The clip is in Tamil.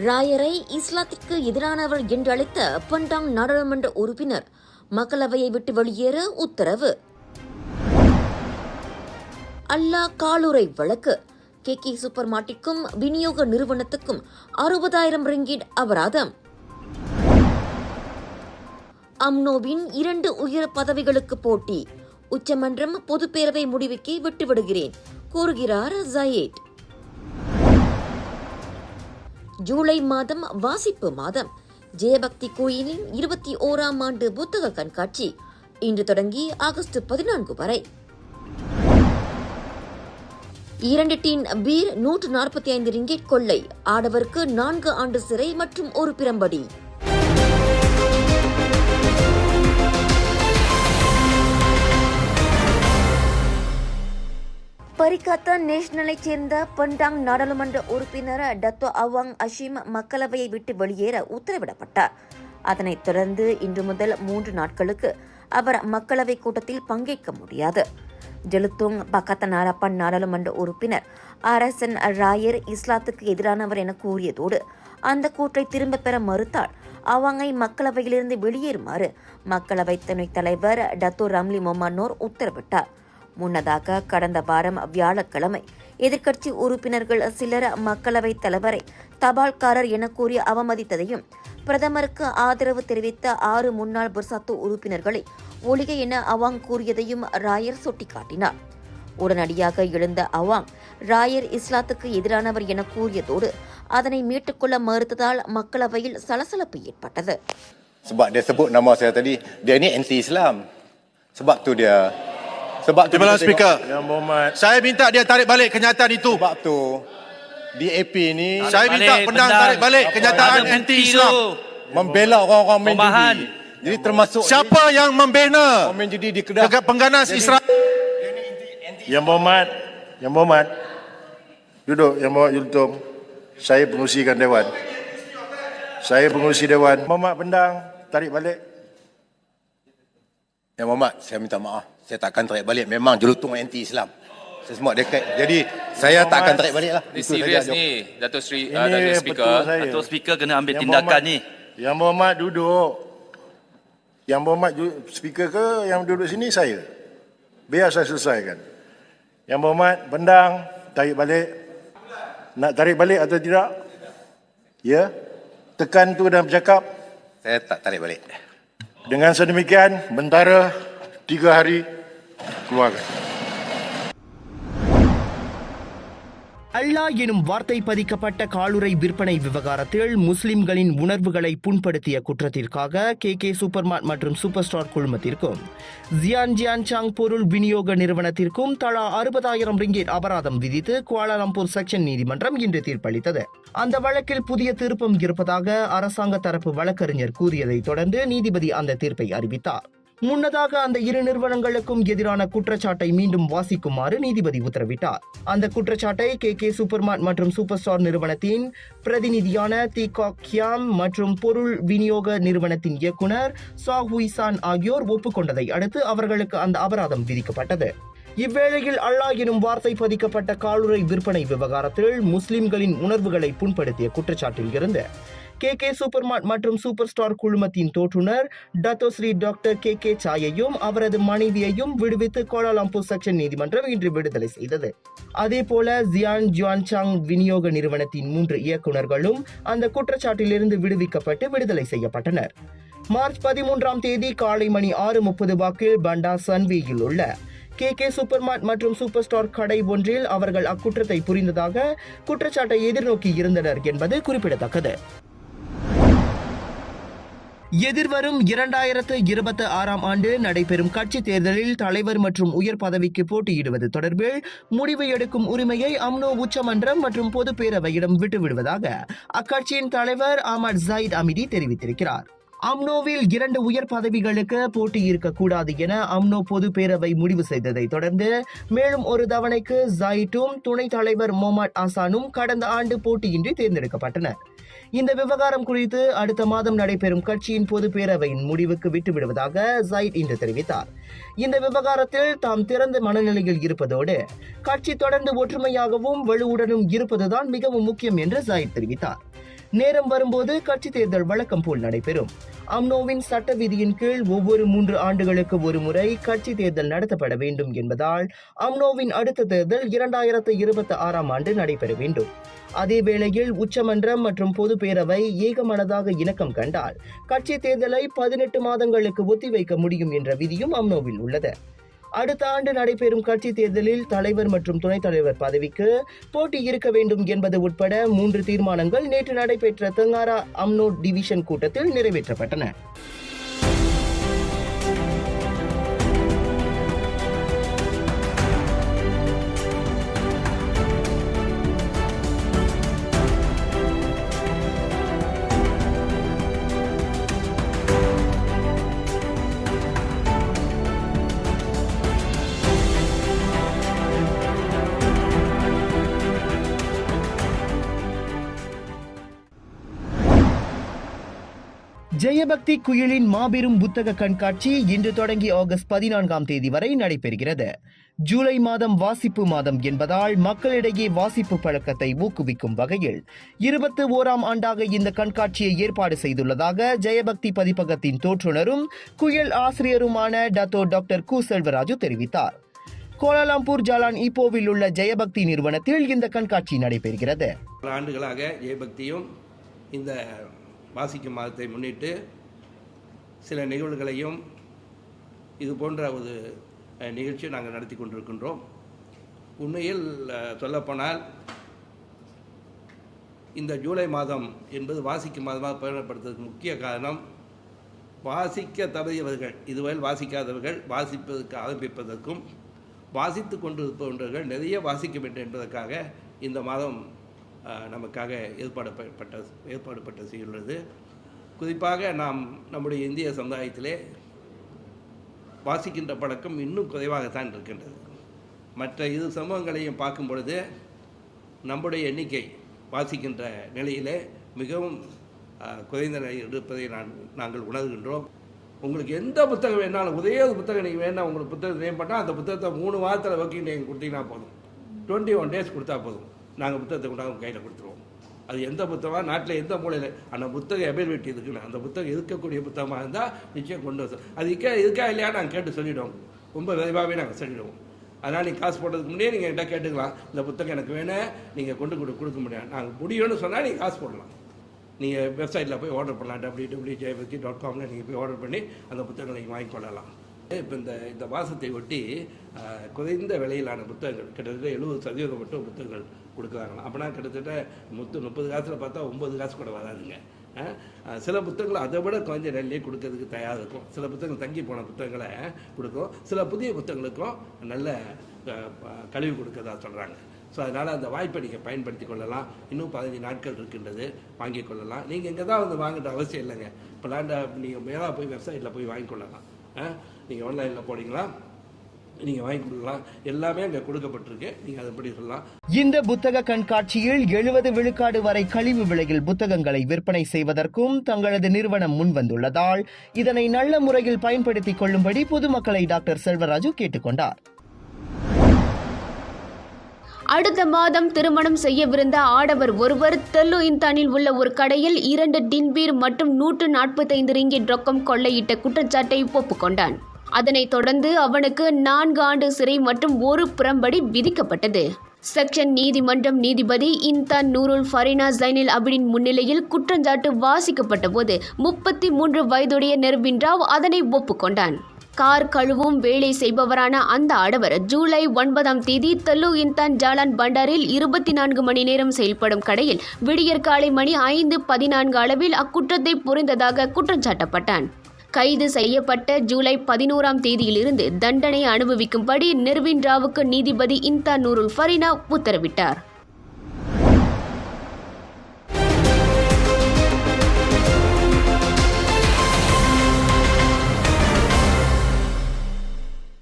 ராயரை இஸ்லாத்திற்கு எதிரானவர் என்றழைத்த பண்டாங் நாடாளுமன்ற உறுப்பினர் மக்களவையை விட்டு வெளியேற உத்தரவு. அல்லா காலுரை வழக்கு. கே கே சூப்பர் மார்க்கெட்டுக்கும் விநியோக நிறுவனத்துக்கும் அறுபதாயிரம் ரிங்கிட் அபராதம். அம்னோவின் இரண்டு உயர் பதவிகளுக்கு போட்டி. உச்சமன்றம் பொதுப்பேரவை முடிவுக்கே விட்டுவிடுகிறேன் கூறுகிறார் ஜயேட். ஜூலை மாதம் வாசிப்பு மாதம். ஜெயபக்தி கோயிலின் இருபத்தி ஓராம் ஆண்டு புத்தக கண்காட்சி இன்று தொடங்கி ஆகஸ்ட் பதினான்கு வரை. இரண்டு டீன் பீர் நூற்று நாற்பத்தி ஐந்து ரிங்கெட் கொள்ளை ஆடவருக்கு நான்கு ஆண்டு சிறை மற்றும் ஒரு பிரம்படி. பரிகாத்தா நேஷனலைச் சேர்ந்த பண்டாங் நாடாளுமன்ற உறுப்பினர் டத்தோ அவாங் அஷிம் மக்களவையை விட்டு வெளியேற உத்தரவிடப்பட்டார். அதனைத் தொடர்ந்து இன்று முதல் மூன்று நாட்களுக்கு அவர் மக்களவை கூட்டத்தில் பங்கேற்க முடியாது. ஜெலுத்தோங் பக்கத்தனாரப்பன் நாடாளுமன்ற உறுப்பினர் அரசன் ராயர் இஸ்லாத்துக்கு எதிரானவர் என கூறியதோடு அந்த கூற்றை திரும்பப் பெற மறுத்தால் அவங்கை மக்களவையிலிருந்து வெளியேறுமாறு மக்களவை துணைத் தலைவர் டத்தோ ரம்லி மொமானோர் உத்தரவிட்டார். முன்னதாக கடந்த வாரம் வியாழக்கிழமை எதிர்க்கட்சி உறுப்பினர்கள் சிலர் மக்களவைத் தலைவரை தபால்காரர் என கூறி அவமதித்ததையும் பிரதமருக்கு ஆதரவு தெரிவித்த ஆறு முன்னாள் புர்சாத்து உறுப்பினர்களை ஒழிக என அவாங் கூறியதையும் ராயர் சுட்டிக்காட்டினார் உடனடியாக எழுந்த அவாங் ராயர் இஸ்லாத்துக்கு எதிரானவர் என கூறியதோடு அதனை மீட்டுக்கொள்ள மறுத்ததால் மக்களவையில் சலசலப்பு ஏற்பட்டது Sebab dia sebut nama saya tadi, dia ni anti-Islam. Sebab tu dia sebab tu Timbalan kita Speaker. tengok- Yang Muhammad. Saya minta dia tarik balik kenyataan itu. Sebab tu DAP ni Saya minta balik, pendang pendang. tarik balik kenyataan Ada bukti anti-Islam. tu. membela orang-orang main judi. Jadi termasuk Siapa yang membina orang main judi di Kedah. dekat pengganas Jadi- Israel? Yang Muhammad, Yang Muhammad, duduk Yang Muhammad Yultum. Saya pengurusikan Dewan. Saya pengurusi Dewan. Muhammad Pendang, tarik balik. Yang Muhammad, saya minta maaf. Saya tak akan tarik balik. Memang jelutung anti-Islam. Saya semua dekat. Jadi saya tak akan tarik balik lah. Ni Itu saja serius ni, Datuk Ini uh, Datuk Speaker. Datuk Speaker kena ambil Yang tindakan Muhammad- ni. Yang Muhammad duduk. Yang Muhammad ju- speaker ke yang duduk sini saya. Biar saya selesaikan. Yang Muhammad Pendang, tarik balik. Nak tarik balik atau tidak? Ya. Tekan tu dan bercakap. Saya tak tarik balik. Dengan sedemikian, bentara tiga hari keluarkan. அல்லாஹ் எனும் வார்த்தை பதிக்கப்பட்ட காலுறை விற்பனை விவகாரத்தில் முஸ்லிம்களின் உணர்வுகளை புண்படுத்திய குற்றத்திற்காக கே கே சூப்பர்மார்ட் மற்றும் சூப்பர் ஸ்டார் குழுமத்திற்கும் ஜியான் ஜியான் சாங் பொருள் விநியோக நிறுவனத்திற்கும் தலா அறுபதாயிரம் ரிங்கேட் அபராதம் விதித்து குவாலாலம்பூர் செக்ஷன் நீதிமன்றம் இன்று தீர்ப்பளித்தது அந்த வழக்கில் புதிய திருப்பம் இருப்பதாக அரசாங்க தரப்பு வழக்கறிஞர் கூறியதைத் தொடர்ந்து நீதிபதி அந்த தீர்ப்பை அறிவித்தார் முன்னதாக அந்த இரு நிறுவனங்களுக்கும் எதிரான குற்றச்சாட்டை மீண்டும் வாசிக்குமாறு நீதிபதி உத்தரவிட்டார். அந்த குற்றச்சாட்டை கே. கே. சூப்பர்மார்ட் மற்றும் சூப்பர் ஸ்டார் நிறுவனத்தின் பிரதிநிதியான தீகாக் கியாம் மற்றும் பொருள் விநியோக நிறுவனத்தின் இயக்குனர் சா ஹுய்சான் ஆகியோர் ஒப்புக்கொண்டதை அடுத்து அவர்களுக்கு அந்த அபராதம் விதிக்கப்பட்டது. இவ்வேளையில் அல்லாஹ் எனும் வார்த்தை பதிக்கப்பட்ட காலுறை விற்பனை விவகாரத்தில் முஸ்லிம்களின் உணர்வுகளை புண்படுத்திய குற்றச்சாட்டில் இருந்து கே கே சூப்பர்மார்ட் மற்றும் சூப்பர் ஸ்டார் குழுமத்தின் தோற்றுனர். டத்தோஸ்ரீ டாக்டர் கே கே சாயையும் அவரது மனைவியையும் விடுவித்து கோலாலம்பூர் செக்ஷன் நீதிமன்றம் இன்று விடுதலை செய்தது. அதேபோல ஜியான் ஜுவான் சாங் விநியோக நிறுவனத்தின் மூன்று இயக்குநர்களும் அந்த குற்றச்சாட்டிலிருந்து விடுவிக்கப்பட்டு விடுதலை செய்யப்பட்டனர். மார்ச் பதிமூன்றாம் தேதி காலை மணி ஆறு முப்பது வாக்கில் பண்டா சன்வேயில் உள்ள கே கே சூப்பர்மார்ட் மற்றும் சூப்பர் ஸ்டார் கடை ஒன்றில் அவர்கள் அக்குற்றத்தை புரிந்ததாக குற்றச்சாட்டை எதிர்நோக்கி இருந்தனர் என்பது குறிப்பிடத்தக்கது. எதிர்வரும் இரண்டாயிரத்து இருபத்தி ஆறாம் ஆண்டு நடைபெறும் கட்சி தேர்தலில் தலைவர் மற்றும் உயர் பதவிக்கு போட்டியிடுவது தொடர்பில் முடிவு எடுக்கும் உரிமையை அம்னோ உச்சமன்றம் மற்றும் பொதுப்பேரவையிடம் விட்டுவிடுவதாக அக்கட்சியின் தலைவர் அமர் ஜயித் அமிதி தெரிவித்திருக்கிறார். அம்னோவில் இரண்டு உயர் பதவிகளுக்கு போட்டி இருக்கக்கூடாது என அம்னோ பொது பேரவை முடிவு செய்ததை தொடர்ந்து மேலும் ஒரு தவணைக்கு ஜாயிட்டும் துணைத் தலைவர் மொஹமட் ஆசானும் கடந்த ஆண்டு போட்டியின்றி தேர்ந்தெடுக்கப்பட்டனர். இந்த விவகாரம் குறித்து அடுத்த மாதம் நடைபெறும் கட்சியின் பொது பேரவையின் முடிவுக்கு விட்டுவிடுவதாக ஜைட் இன்று தெரிவித்தார். இந்த விவகாரத்தில் தாம் திறந்த மனநிலையில் இருப்பதோடு கட்சி தொடர்ந்து ஒற்றுமையாகவும் வலுவுடனும் இருப்பதுதான் மிகவும் முக்கியம் என்று ஜைட் தெரிவித்தார். நேரம் வரும்போது கட்சி தேர்தல் வழக்கம் போல் நடைபெறும். அம்னோவின் சட்ட விதியின் கீழ் ஒவ்வொரு மூன்று ஆண்டுகளுக்கு ஒரு முறை கட்சி தேர்தல் நடத்தப்பட வேண்டும் என்பதால் அம்னோவின் அடுத்த தேர்தல் இரண்டாயிரத்து இருபத்தி ஆறாம் ஆண்டு நடைபெற வேண்டும். அதே வேளையில் உச்சமன்றம் மற்றும் பொது பேரவை ஏகமனதாக இணக்கம் கண்டால் கட்சி தேர்தலை பதினெட்டு மாதங்களுக்கு ஒத்திவைக்க முடியும் என்ற விதியும் அம்னோவில் உள்ளது. அடுத்த ஆண்டு நடைபெறும் கட்சி தேர்தலில் தலைவர் மற்றும் துணைத் தலைவர் பதவிக்கு போட்டி இருக்க வேண்டும் என்பது உட்பட மூன்று தீர்மானங்கள் நேற்று நடைபெற்ற தெங்காரா அம்னோ டிவிஷன் கூட்டத்தில் நிறைவேற்றப்பட்டன. ஜெயபக்தி குயிலின் மாபெரும் புத்தக கண்காட்சி இன்று தொடங்கி ஆகஸ்ட் பதினான்காம் தேதி வரை நடைபெறுகிறது. ஜூலை மாதம் வாசிப்பு மாதம் என்பதால் மக்களிடையே வாசிப்பு பழக்கத்தை ஊக்குவிக்கும் வகையில் இருபத்தி ஓராம் ஆண்டாக இந்த கண்காட்சியை ஏற்பாடு செய்துள்ளதாக ஜெயபக்தி பதிப்பகத்தின் தோற்றுநரும் குயில் ஆசிரியருமான டத்தோ டாக்டர் கு செல்வராஜு தெரிவித்தார். கோலாலம்பூர் ஜாலான் இப்போவில் உள்ள ஜெயபக்தி நிறுவனத்தில் இந்த கண்காட்சி நடைபெறுகிறது. பல ஆண்டுகளாக ஜெயபக்தியும் இந்த வாசிக்கும் மாதத்தை முன்னிட்டு சில நிகழ்வுகளையும் இது போன்ற ஒரு நிகழ்ச்சியை நாங்கள் நடத்தி கொண்டிருக்கின்றோம். உண்மையில் சொல்லப்போனால் இந்த ஜூலை மாதம் என்பது வாசிக்கும் மாதமாக பயணப்படுத்துவதற்கு முக்கிய காரணம் வாசிக்க தவறியவர்கள் இதுவரை வாசிக்காதவர்கள் வாசிப்பதற்கு ஆரம்பிப்பதற்கும் வாசித்து கொண்டிருப்பவர்கள் நிறைய வாசிக்க வேண்டும் என்பதற்காக இந்த மாதம் நமக்காக ஏற்பாடுப்பட்ட ஏற்பாடுப்பட்ட செய்துள்ளது குறிப்பாக நாம் நம்முடைய இந்திய சமுதாயத்திலே வாசிக்கின்ற பழக்கம் இன்னும் குறைவாகத்தான் இருக்கின்றது. மற்ற இரு சமூகங்களையும் பார்க்கும் பொழுது நம்முடைய எண்ணிக்கை வாசிக்கின்ற நிலையிலே மிகவும் குறைந்த நிலையில் இருப்பதை நான் நாங்கள் உணர்கின்றோம். உங்களுக்கு எந்த புத்தகம் வேணாலும் ஒரே ஒரு புத்தகம் நீங்கள் வேணால் உங்களுக்கு புத்தகத்தை நேம் பண்ணால் அந்த புத்தகத்தை மூணு வாரத்தில் ஒர்க்கிங் நீங்கள் கொடுத்தீங்கன்னா போதும். டுவெண்ட்டி ஒன் டேஸ் கொடுத்தா போதும். நாங்கள் புத்தகத்தை கொண்டாந்து கையில் கொடுத்துருவோம். அது எந்த புத்தகம்? நாட்டில் எந்த மூலையில்? அந்த புத்தகம் அவைலபிலிட்டி இருக்குன்னு அந்த புத்தகம் இருக்கக்கூடிய புத்தகமாக இருந்தால் நிச்சயம் கொண்டு வரும் அது இருக்கா இருக்கா இல்லையா நாங்கள் கேட்டு சொல்லிவிடுவோம் ரொம்ப விரைவாகவே நாங்கள் சொல்லிவிடுவோம் அதனால் நீங்கள் காசு போடுறதுக்கு முன்னே நீங்கள் என்கிட்ட கேட்டுக்கலாம். இந்த புத்தகம் எனக்கு வேணும் நீங்கள் கொண்டு கொடு கொடுக்க முடியாது. நாங்கள் முடியும்னு சொன்னால் நீங்கள் காசு போடலாம். நீங்கள் வெப்சைட்டில் போய் ஆர்டர் பண்ணலாம் டபிள்யூ டபிள்யூ ஜெயபக்தி டாட் காமில் நீங்கள் போய் ஆர்டர் பண்ணி அந்த புத்தகங்களை நீங்கள் வாங்கிக்கொள்ளலாம் இப்போ இந்த இந்த மாதத்தை ஒட்டி குறைந்த விலையிலான புத்தகங்கள் கிட்டத்தட்ட எழுபது சதவீதம் மட்டும் புத்தகங்கள் கொடுக்குறாங்களாம். அப்படின்னா கிட்டத்தட்ட முத்து முப்பது காசில் பார்த்தா ஒம்பது காசு கூட வராதுங்க. சில புத்தகங்கள் அதை விட குறைஞ்ச நெல்லையே கொடுக்கறதுக்கு தயாராக இருக்கும் சில புத்தகங்கள் தங்கி போன புத்தகங்களை கொடுக்கும். சில புதிய புத்தகங்களுக்கும் நல்ல ப- கழிவு கொடுக்கறதா சொல்கிறாங்க ஸோ அதனால் அந்த வாய்ப்பை நீங்கள் பயன்படுத்தி கொள்ளலாம். இன்னும் பதினஞ்சு நாட்கள் இருக்கின்றது. வாங்கிக் கொள்ளலாம். நீங்கள் இங்கே தான் வந்து வாங்குற அவசியம் இல்லைங்க. இப்போ லேண்டை நீங்கள் மேலாக போய் வெப்சைட்டில் போய் வாங்கிக்கொள்ளலாம் நீங்கள் ஆன்லைனில் போனீங்களா? நீங்கள் வாங்கி கொள்ளலாம் எல்லாமே அங்கே கொடுக்கப்பட்டிருக்கு. நீங்கள் அதுபடி சொல்லலாம்? இந்த புத்தக கண்காட்சியில் எழுபது விழுக்காடு வரை கழிவு விலையில் புத்தகங்களை விற்பனை செய்வதற்கும் தங்களது நிறுவனம் முன்வந்துள்ளதால் இதனை நல்ல முறையில் பயன்படுத்திக் கொள்ளும்படி பொதுமக்களை டாக்டர் செல்வராஜு கேட்டுக்கொண்டார் அடுத்த மாதம் திருமணம் செய்யவிருந்த ஆடவர் ஒருவர் தெல்லு இந்தானில் உள்ள ஒரு கடையில் இரண்டு டின்பீர் மற்றும் நூற்று நாற்பத்தைந்து ரிங்கிட் ரொக்கம் கொள்ளையிட்ட குற்றச்சாட்டை ஒப்புக்கொண்டான். அதனைத் தொடர்ந்து அவனுக்கு நான்கு ஆண்டு சிறை மற்றும் ஒரு புறம்படி விதிக்கப்பட்டது. செக்ஷன் நீதிமன்றம் நீதிபதி இன்தான் நூருல் ஃபரினா ஜைனில் அபிடின் முன்னிலையில் குற்றஞ்சாட்டு வாசிக்கப்பட்ட போது முப்பத்தி மூன்று வயதுடைய நெர்வின் ராவ் அதனை ஒப்புக்கொண்டான். கார் கழுவும் வேலை செய்பவரான அந்த ஆடவர் ஜூலை ஒன்பதாம் தேதி தல்லு இன்தான் ஜாலான் பண்டாரில் இருபத்தி நான்கு மணி நேரம் செயல்படும் கடையில் விடியற்காலை மணி ஐந்து பதினான்கு அளவில் அக்குற்றத்தை புரிந்ததாக குற்றம் சாட்டப்பட்டான் கைது செய்யப்பட்ட ஜூலை பதினோராம் தேதியிலிருந்து தண்டனை அனுபவிக்கும்படி நிர்வின் ராவுக்கு நீதிபதி இன்தா நூருல் ஃபரினா உத்தரவிட்டார்.